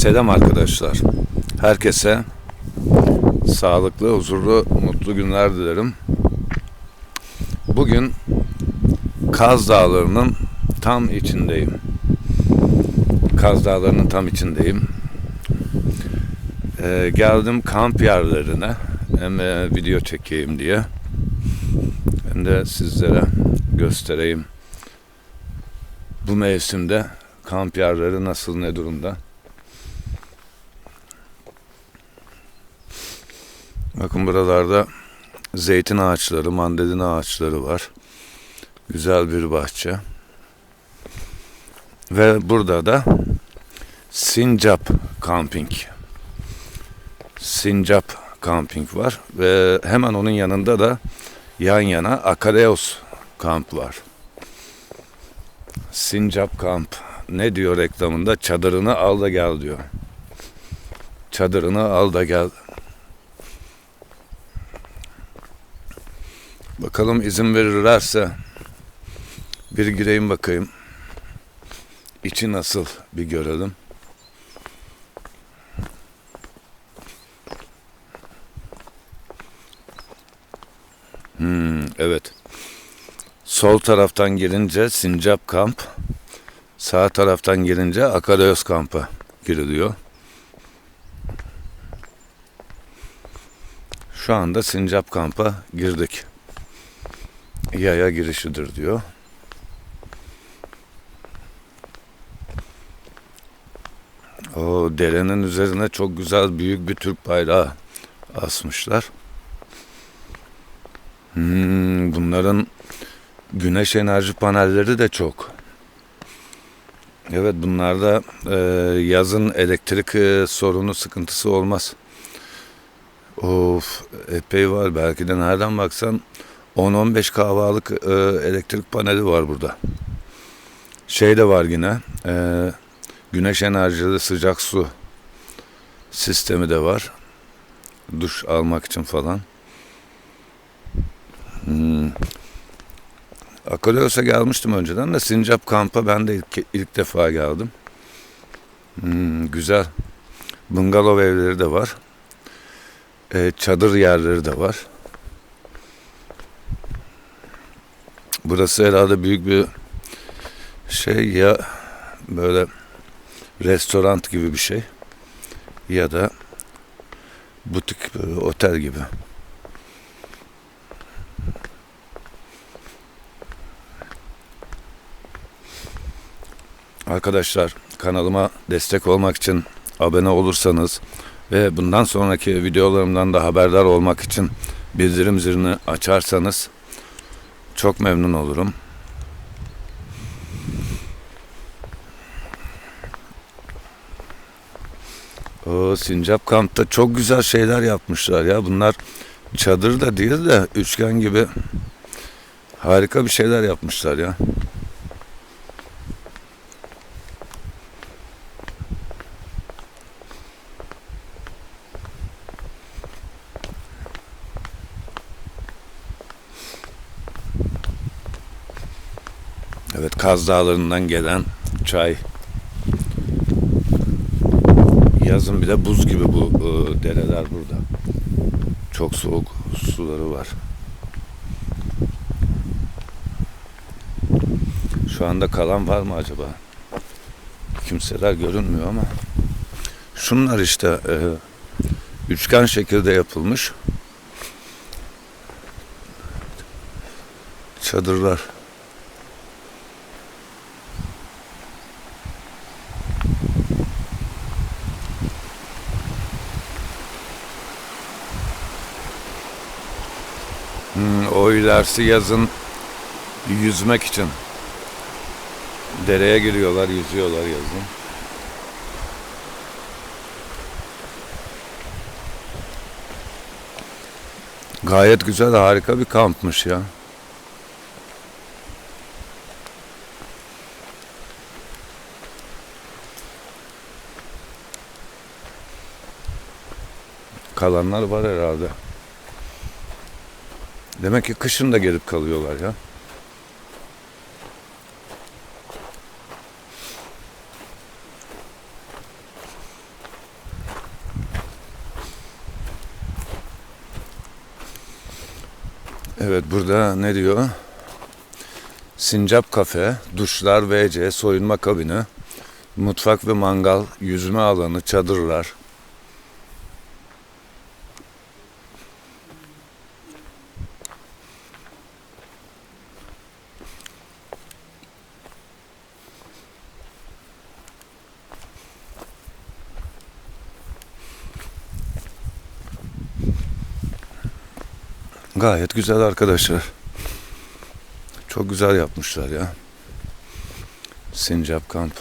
Selam arkadaşlar. Herkese sağlıklı, huzurlu, mutlu günler dilerim. Bugün Kaz Dağları'nın tam içindeyim. Kaz Dağları'nın tam içindeyim. Ee, geldim kamp yerlerine. Hem e, video çekeyim diye. Hem de sizlere göstereyim. Bu mevsimde kamp yerleri nasıl ne durumda? Bakın buralarda zeytin ağaçları, mandalina ağaçları var. Güzel bir bahçe. Ve burada da Sincap Camping. Sincap Camping var ve hemen onun yanında da yan yana Akareos Kamp var. Sincap Kamp ne diyor reklamında? Çadırını al da gel diyor. Çadırını al da gel. Bakalım izin verirlerse bir gireyim bakayım. İçi nasıl bir görelim. Hmm, evet. Sol taraftan girince Sincap Kamp, sağ taraftan girince Akarayos Kamp'a giriliyor. Şu anda Sincap Kamp'a girdik. Yaya girişidir diyor. O derenin üzerine çok güzel büyük bir Türk bayrağı asmışlar. Hmm, bunların güneş enerji panelleri de çok. Evet bunlarda e, yazın elektrik e, sorunu sıkıntısı olmaz. Of epey var belki de nereden baksan 10-15 kahvalık e, elektrik paneli var burada. Şey de var yine e, güneş enerjili sıcak su sistemi de var. Duş almak için falan. Hmm. Akalyos'a gelmiştim önceden de Sincap kampa ben de ilk, ilk defa geldim. Hmm, güzel. Bungalov evleri de var. E, çadır yerleri de var. Burası herhalde büyük bir şey ya böyle restoran gibi bir şey ya da butik böyle otel gibi. Arkadaşlar kanalıma destek olmak için abone olursanız ve bundan sonraki videolarımdan da haberdar olmak için bildirim zilini açarsanız çok memnun olurum. O Sincap kampta çok güzel şeyler yapmışlar ya. Bunlar çadır da değil de üçgen gibi harika bir şeyler yapmışlar ya. Evet Kaz Dağları'ndan gelen çay. Yazın bir de buz gibi bu e, dereler burada. Çok soğuk suları var. Şu anda kalan var mı acaba? Kimseler görünmüyor ama. Şunlar işte e, üçgen şekilde yapılmış çadırlar. Hmm, o ilerisi yazın yüzmek için. Dereye giriyorlar, yüzüyorlar yazın. Gayet güzel, harika bir kampmış ya. Kalanlar var herhalde. Demek ki kışın da gelip kalıyorlar ya. Evet burada ne diyor? Sincap kafe, duşlar, WC, soyunma kabini, mutfak ve mangal, yüzme alanı, çadırlar, Gayet güzel arkadaşlar. Çok güzel yapmışlar ya. Sincap kamp.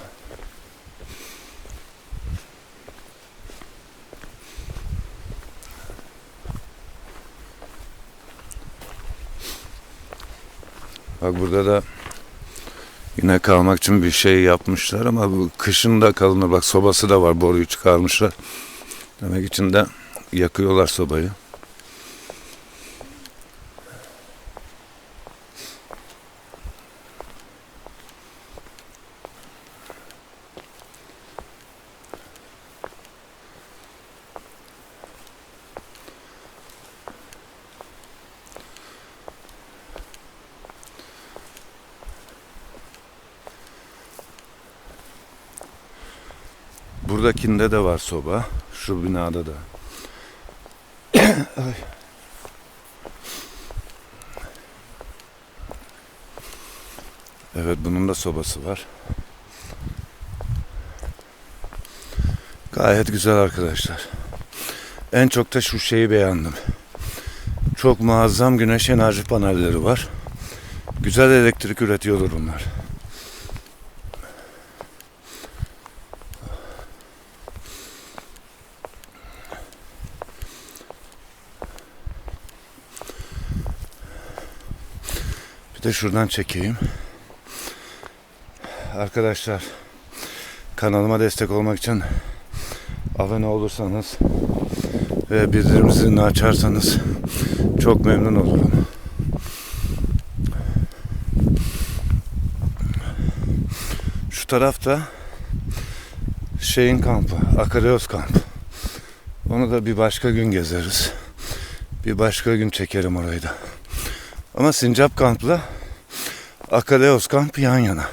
Bak burada da yine kalmak için bir şey yapmışlar ama bu kışın da kalınır. Bak sobası da var boruyu çıkarmışlar. Demek içinde yakıyorlar sobayı. Buradakinde de var soba. Şu binada da. Ay. Evet bunun da sobası var. Gayet güzel arkadaşlar. En çok da şu şeyi beğendim. Çok muazzam güneş enerji panelleri var. Güzel elektrik üretiyorlar bunlar. Bir de şuradan çekeyim. Arkadaşlar kanalıma destek olmak için abone olursanız ve bildirim zilini açarsanız çok memnun olurum. Şu tarafta şeyin kampı, Akareos kamp. Onu da bir başka gün gezeriz. Bir başka gün çekerim orayı da. Ama Sincap kampla Akaleos kamp yan yana.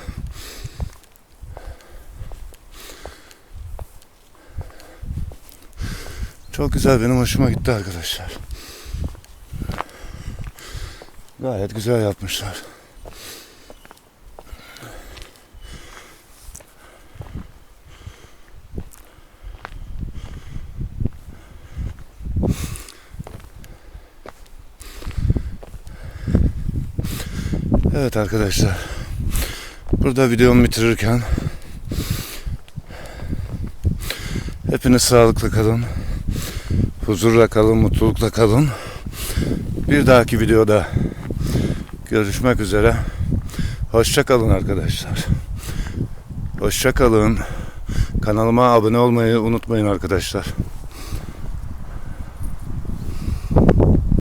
Çok güzel benim hoşuma gitti arkadaşlar. Gayet güzel yapmışlar. Evet arkadaşlar. Burada videomu bitirirken hepiniz sağlıklı kalın. Huzurla kalın, mutlulukla kalın. Bir dahaki videoda görüşmek üzere. Hoşça kalın arkadaşlar. Hoşça kalın. Kanalıma abone olmayı unutmayın arkadaşlar.